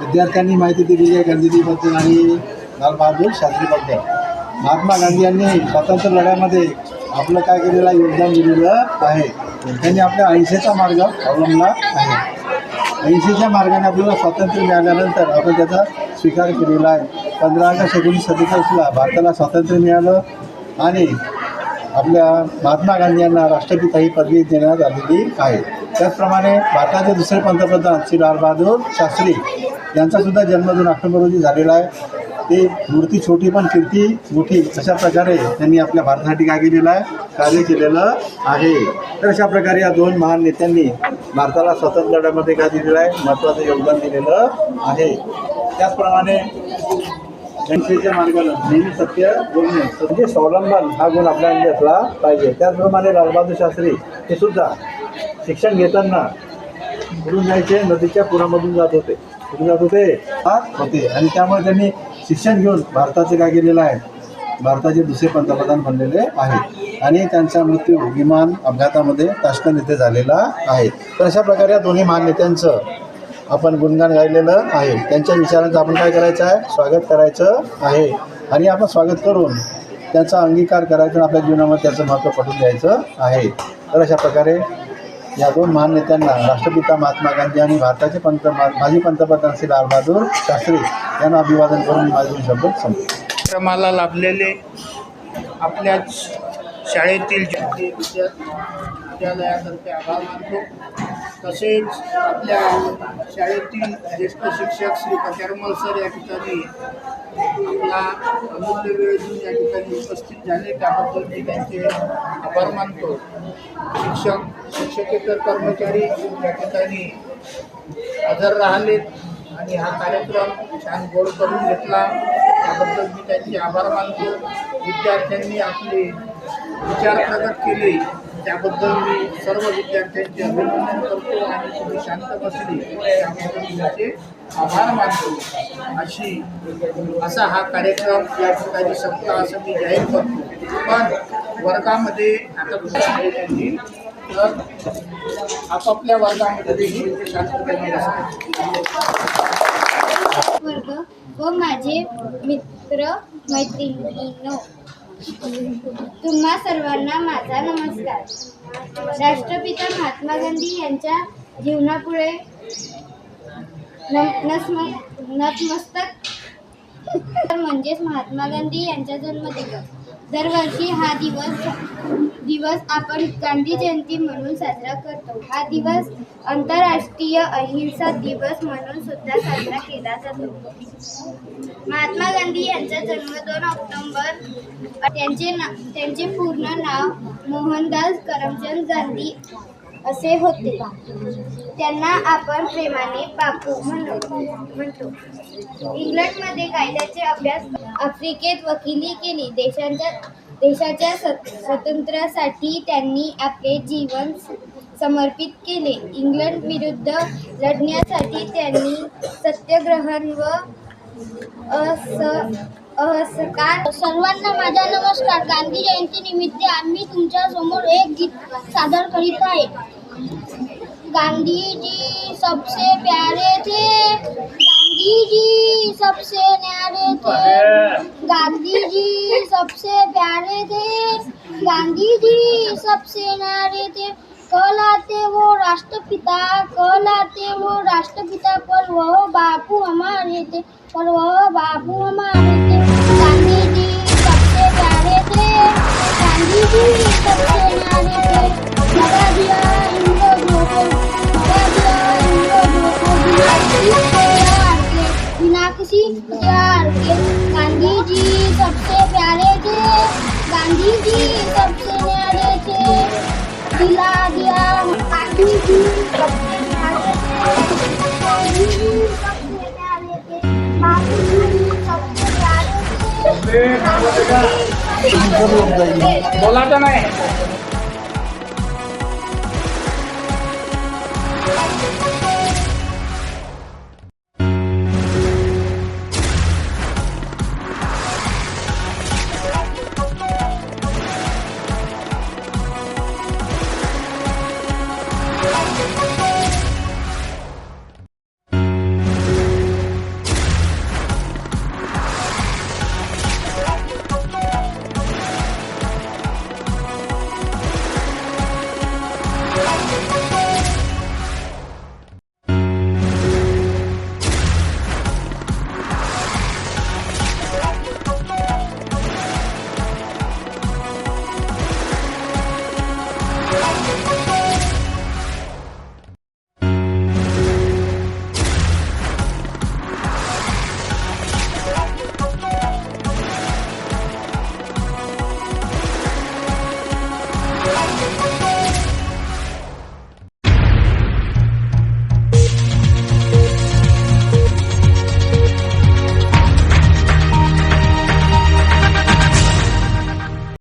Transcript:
विद्यार्थ्यांनी माहिती दिली आहे गांधीजीबद्दल आणि लालबहादूर शास्त्रीबद्दल. महात्मा गांधी यांनी स्वातंत्र्य लढ्यामध्ये आपलं काय केलेलं योगदान दिलेलं आहे. त्यांनी आपल्या अहिंसेचा मार्ग अवलंबला आहे. अहिंसेच्या मार्गाने आपल्याला स्वातंत्र्य मिळाल्यानंतर आपण त्याचा स्वीकार केलेला आहे. पंधरा ऑगस्ट एकोणीसशे सत्तेचाळीसला भारताला स्वातंत्र्य मिळालं आणि आपल्या महात्मा गांधी यांना राष्ट्रपिता ही पदवी देण्यात आलेली आहे. त्याचप्रमाणे भारताचे दुसरे पंतप्रधान श्री लालबहादूर शास्त्री यांचासुद्धा जन्म दोन ऑक्टोबर रोजी झालेला आहे. ते मूर्ती छोटी पण कीर्ती मोठी अशा प्रकारे त्यांनी आपल्या भारतासाठी काय केलेलं आहे? कार्य केलेलं आहे. तर अशा प्रकारे या दोन महान नेत्यांनी भारताला स्वातंत्र्य लढ्यामध्ये काय दिलेलं आहे? महत्त्वाचं योगदान दिलेलं आहे. त्याचप्रमाणे जनतेच्या मार्गाला नेहमी सत्य बोलणे म्हणजे स्वावलंबन हा गुण आपल्यामध्ये असला पाहिजे. त्याचप्रमाणे लालबहादूर शास्त्री हे सुद्धा शिक्षण घेताना कुठून जायचे नदीच्या पुरामधून जात होते. कुठे जात होते जात होते. आणि त्यामुळे त्यांनी शिक्षण घेऊन भारताचे काय केलेलं आहे? भारताचे दुसरे पंतप्रधान बनलेले आहेत. आणि त्यांचा मृत्यू विमान अपघातामध्ये ताश्कंद येथे झालेला आहे. तर अशा प्रकारे या दोन्ही महान नेत्यांचं आपण गुणगान गायलेलं आहे. त्यांच्या विचारांचं आपण काय करायचं आहे? स्वागत करायचं आहे. आणि आपण स्वागत करून त्याचा अंगीकार करायचा आपल्या जीवनामध्ये त्याचं महत्त्व पटवून द्यायचं आहे. तर अशा प्रकारे या दोन महान नेत्यांना राष्ट्रपिता महात्मा गांधी आणि भारताचे पंत माजी पंतप्रधान श्री लालबहादूर शास्त्री यांना अभिवादन करून माझे शब्द संपतो क्रमाला लाभलेले आपल्याच शाळेतील विद्यालयातर्फे आभार मानतो. तसेच आपल्या शाळेतील ज्येष्ठ शिक्षक श्री कचरमल सर या ठिकाणी आपला अमूल्य वेळ देऊन या ठिकाणी उपस्थित झाले. त्याबद्दल मी त्यांचे आभार मानतो. शिक्षक शिक्षकेतर कर्मचारी या ठिकाणी हजर राहिलेत आणि हा कार्यक्रम छान गोड करून घेतला. त्याबद्दल मी त्यांचे आभार मानतो. विद्यार्थ्यांनी आपले विचार प्रगत केले. त्याबद्दल मी सर्व विद्यार्थ्यांचे अभिनंदन करतो आणि तुम्ही शांत बसले. त्याबद्दल मी आभार मानतो. अशी असा हा कार्यक्रम या ठिकाणी संपला असं मी जाहीर करतो. पण वर्गामध्ये आता तुम्ही तर आपापल्या वर्गामध्येही शांतपणे वर्ग व माझे मित्र मैत्रिणींनो. तुम्हा सर्वांना माझा नमस्कार. राष्ट्रपिता महात्मा गांधी यांच्या जीवनापुढे नतमस्तक. तर म्हणजेच महात्मा गांधी यांचा जन्मदिवस. दरवर्षी हा दिवस दिवस आपण गांधी जयंती म्हणून साजरा करतो. हा दिवस आंतरराष्ट्रीय अहिंसा दिवस म्हणून सुद्धा साजरा केला जातो. महात्मा गांधी यांचा जन्म दोन ऑक्टोंबर त्यांचे ना त्यांचे पूर्ण नाव मोहनदास करमचंद गांधी असे होते. त्यांना आपण प्रेमाने बापू म्हणतो. म्हणतो. इंग्लंडमध्ये कायद्याचे अभ्यास आफ्रिकेत वकिली केली. देशांच्या देशाच्या स्व- स्वातंत्र्यासाठी त्यांनी आपले जीवन समर्पित केले. इंग्लंड विरुद्ध लढण्यासाठी त्यांनी सत्यग्रहण व अस असहकार सर्वांना माझा नमस्कार. गांधी जयंती निमित्त आम्ही तुमच्यासमोर एक गीत सादर करीत आहे. गांधी जी सबसे प्यारे थे. गांधी जी सबसे न्यारे थे. गांधी जी सबसे प्यारे थे. गांधी जी सबसे न्यारे थे. कहलाते वो राष्ट्रपिता कहलाते वो राष्ट्रपिता पर वह बापू हमारे थे पर वह बापू हमारे थे। सबसे प्यारे थे बोलायचं नाही Thank